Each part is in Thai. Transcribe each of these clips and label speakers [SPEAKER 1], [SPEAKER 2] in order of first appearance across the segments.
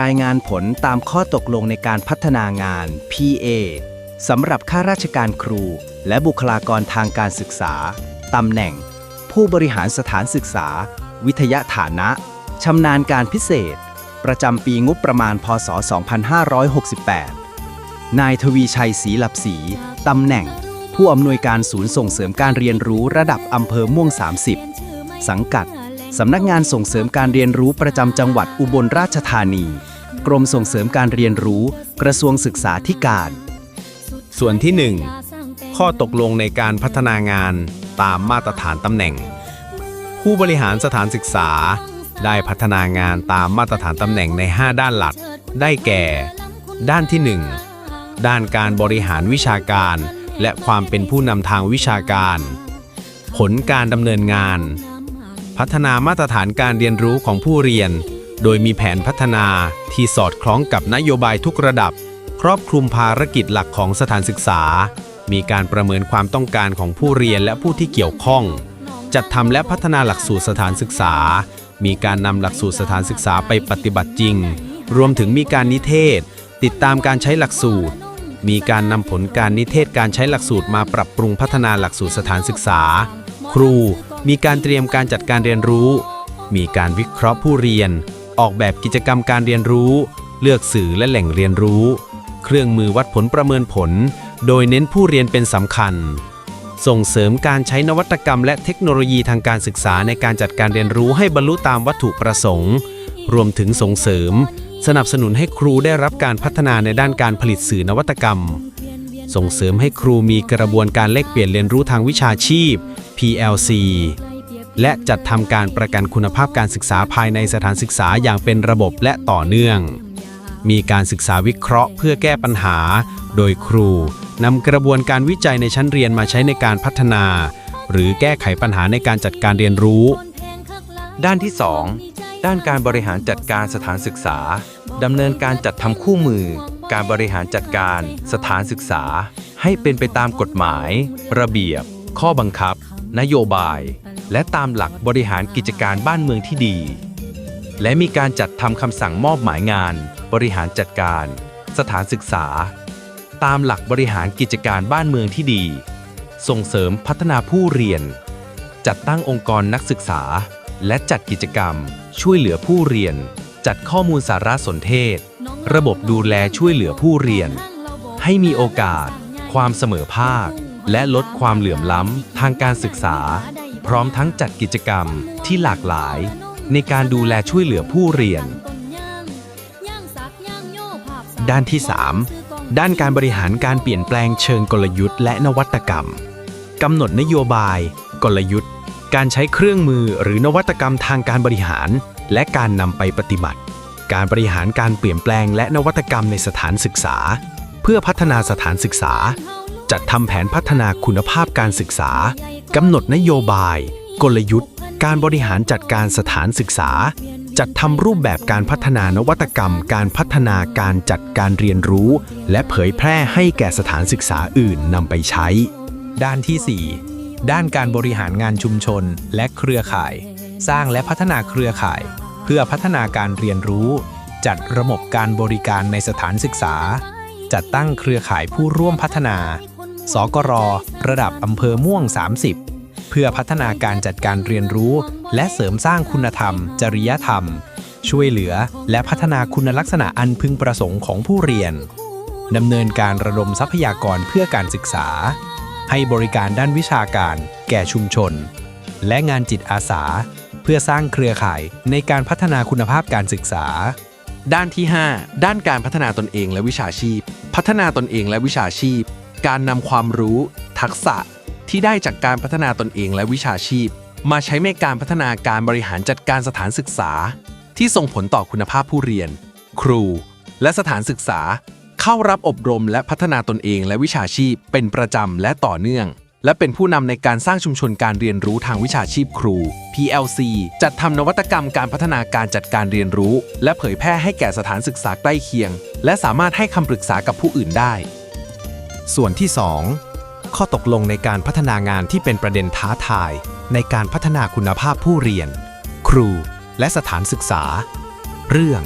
[SPEAKER 1] รายงานผลตามข้อตกลงในการพัฒนางาน PA สำหรับข้าราชการครู และบุคลากรทางการศึกษา ตำแหน่ง ผู้บริหารสถานศึกษา วิทยาฐานะ ชำนาญการพิเศษ ประจำปีงบประมาณ พศ 2568 นายทวีชัยศรีหลับศรีตำแหน่ง ผู้อำนวยการศูนย์ส่งเสริมการเรียนรู้ระดับอำเภอม่วง 30 สังกัด สำนักงานส่งเสริมการเรียนรู้ประจำจังหวัดอุบลราชธานี กรมส่งเสริมการเรียนรู้ กระทรวงศึกษาธิการ
[SPEAKER 2] ส่วนที่ 1 ข้อตกลงในการพัฒนางานตามมาตรฐานตำแหน่ง ผู้บริหารสถานศึกษา ได้พัฒนางานตามมาตรฐานตำแหน่งใน 5 ด้านหลัก ได้แก่ ด้านที่ 1 ด้านการบริหารวิชาการ และความเป็นผู้นำทางวิชาการ ผลการดำเนินงาน พัฒนามาตรฐานการเรียนรู้ของผู้เรียน โดยมีแผนพัฒนาที่สอดคล้องกับนโยบายทุกระดับ ครอบคลุมภารกิจหลักของสถานศึกษา มีการประเมินความต้องการของผู้เรียนและผู้ที่เกี่ยวข้อง จัดทำและพัฒนาหลักสูตรสถานศึกษา มีการนำหลักสูตรสถานศึกษาไปปฏิบัติจริง รวมถึงมีการนิเทศ ติดตามการใช้หลักสูตร มีการนำผลการนิเทศการใช้หลักสูตรมาปรับปรุงพัฒนาหลักสูตรสถานศึกษา ครู มีการเตรียมการจัดการเรียนรู้ มีการวิเคราะห์ผู้เรียน ออกแบบกิจกรรมการเรียนรู้ เลือกสื่อและแหล่งเรียนรู้ เครื่องมือวัดผลประเมินผล โดยเน้นผู้เรียนเป็นสำคัญ ส่งเสริมการใช้นวัตกรรมและเทคโนโลยีทางการศึกษาในการจัดการเรียนรู้ให้บรรลุตามวัตถุประสงค์ รวมถึงส่งเสริม สนับสนุนให้ครูได้รับการพัฒนาในด้านการผลิตสื่อนวัตกรรม ส่งเสริมให้ครูมีกระบวนการแลกเปลี่ยนเรียนรู้ทางวิชาชีพ PLC และจัดทำการประกันคุณภาพการศึกษาภายในสถานศึกษาอย่างเป็นระบบและต่อเนื่อง มีการศึกษาวิเคราะห์เพื่อแก้ปัญหา โดยครูนำกระบวนการวิจัยในชั้นเรียนมาใช้ในการพัฒนา หรือแก้ไขปัญหาในการจัดการเรียนรู้
[SPEAKER 3] ด้านที่ 2 ด้านการบริหารจัดการสถานศึกษาดำเนินการจัดทำคู่มือ การบริหารจัดการ สถานศึกษา ให้เป็นไปตามกฎหมาย ระเบียบ ข้อบังคับ นโยบาย และตามหลักบริหารกิจการบ้านเมืองที่ดี และมีการจัดทำคำสั่งมอบหมายงาน บริหารจัดการ สถานศึกษา ตามหลักบริหารกิจการบ้านเมืองที่ดี ส่งเสริมพัฒนาผู้เรียน จัดตั้งองค์กรนักศึกษา และจัดกิจกรรม ช่วยเหลือผู้เรียน จัดข้อมูลสารสนเทศ ระบบดูแลช่วยเหลือผู้เรียน ให้มีโอกาส ความเสมอภาค และลดความเหลื่อมล้ำทางการศึกษา พร้อมทั้งจัดกิจกรรมที่หลากหลาย ในการดูแลช่วยเหลือผู้เรียน
[SPEAKER 1] ด้านที่ 3 ด้านการบริหารการเปลี่ยนแปลงเชิงกลยุทธ์และนวัตกรรมกำหนดนโยบาย กลยุทธ์ การใช้เครื่องมือหรือนวัตกรรมทางการบริหาร และการนำไปปฏิบัติ การบริหารการเปลี่ยนแปลงและนวัตกรรมในสถานศึกษา เพื่อพัฒนาสถานศึกษา จัดทำแผนพัฒนาคุณภาพการศึกษากำหนดนโยบาย กลยุทธ์ การบริหารจัดการสถานศึกษา จัดทำรูปแบบการพัฒนานวัตกรรม การพัฒนาการจัดการเรียนรู้ และเผยแพร่ให้แก่สถานศึกษาอื่นนำไปใช้
[SPEAKER 4] ด้านที่ 4 ด้านการบริหารงานชุมชนและเครือข่าย สร้างและพัฒนาเครือข่าย เพื่อพัฒนาการเรียนรู้ จัดระบบการบริการในสถานศึกษา จัดตั้งเครือข่ายผู้ร่วมพัฒนา สกร ระดับอำเภอม่วง 30 เพื่อพัฒนาการจัดการเรียนรู้ และเสริมสร้างคุณธรรม จริยธรรม ช่วยเหลือและพัฒนาคุณลักษณะอันพึงประสงค์ของผู้เรียนดำเนินการระดมทรัพยากรเพื่อการศึกษา ให้บริการด้านวิชาการ แก่ชุมชน และงานจิตอาสา เพื่อสร้างเครือข่ายในการพัฒนาคุณภาพการศึกษา
[SPEAKER 5] ด้านที่ 5 ด้านการพัฒนาตนเองและวิชาชีพ พัฒนาตนเองและวิชาชีพ การนำความรู้ ทักษะที่ได้จากการพัฒนาตนเองและวิชาชีพ มาใช้ในการพัฒนาการบริหารจัดการสถานศึกษา ที่ส่งผลต่อคุณภาพผู้เรียน ครู และสถานศึกษา เข้ารับอบรมและพัฒนาตนเองและวิชาชีพเป็นประจำและต่อเนื่อง และเป็นผู้นำในการสร้างชุมชนการเรียนรู้ทางวิชาชีพครู PLC จัดทำนวัตกรรมการพัฒนาการจัดการเรียนรู้ และเผยแพร่ให้แก่สถานศึกษาใกล้เคียง และสามารถให้คำปรึกษากับผู้อื่นได้
[SPEAKER 2] ส่วนที่ 2 ข้อตกลงในการพัฒนางานที่เป็นประเด็นท้าทาย ในการพัฒนาคุณภาพผู้เรียน ครู และสถานศึกษา เรื่อง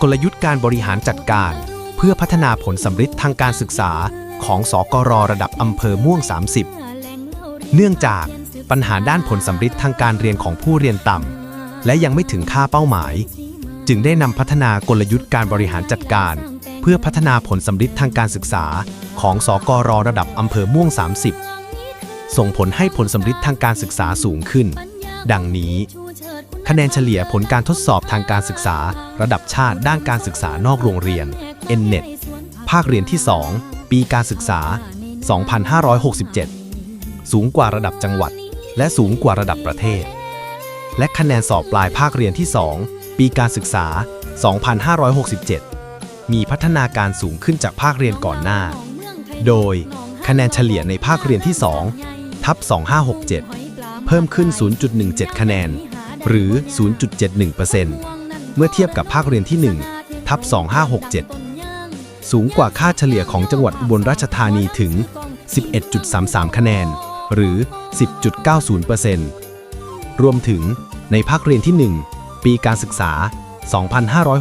[SPEAKER 2] กลยุทธ์การบริหารจัดการ เพื่อพัฒนาผลสำฤทธิ์ทางการศึกษา ของสกรระดับอำเภอม่วง 30 เนื่องจากปัญหาด้านผลสำฤทธิ์ทางการเรียนของผู้เรียนต่ำและยังไม่ถึงค่าเป้าหมาย จึงได้นำพัฒนากลยุทธ์การบริหารจัดการ เพื่อพัฒนาผลสำฤทธิ์ทางการศึกษา ของสกรระดับอำเภอม่วง 30 ส่งผลให้ผลสำฤทธิ์ทางการศึกษาสูงขึ้น ดังนี้ คะแนนเฉลี่ยผลการทดสอบทางการศึกษา ระดับชาติด้านการศึกษานอกโรงเรียน NNET ภาคเรียนที่ 2 ปีการศึกษา 2567 สูงกว่าระดับจังหวัด และสูงกว่าระดับประเทศ และคะแนนสอบปลายภาคเรียนที่ 2 ปีการศึกษา 2567 มีพัฒนาการสูงขึ้นจากภาคเรียนก่อนหน้า โดยคะแนนเฉลี่ยในภาคเรียนที่ 2 ทับ 2567 เพิ่มขึ้น 0.17 คะแนน หรือ 0.71%เมื่อเทียบกับภาคเรียนที่ 1 ทับ 2567 สูงกว่าค่าเฉลี่ยของจังหวัดอุบลราชธานีถึง 11.33 คะแนน หรือ 10.90%รวมถึงในภาคเรียนที่ 1 ปีการศึกษา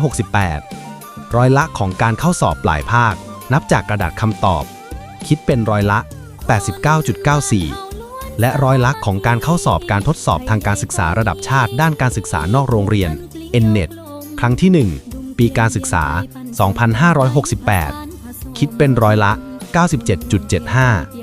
[SPEAKER 2] 2568 ร้อยละของการเข้าสอบปลายภาค นับจากกระดาษคำตอบ คิดเป็นร้อยละ 89.94 และร้อยละของการเข้าสอบการทดสอบทางการศึกษาระดับชาติด้านการศึกษานอกโรงเรียน NNET ครั้งที่ 1 ปีการศึกษา 2568 คิดเป็นร้อยละ 97.75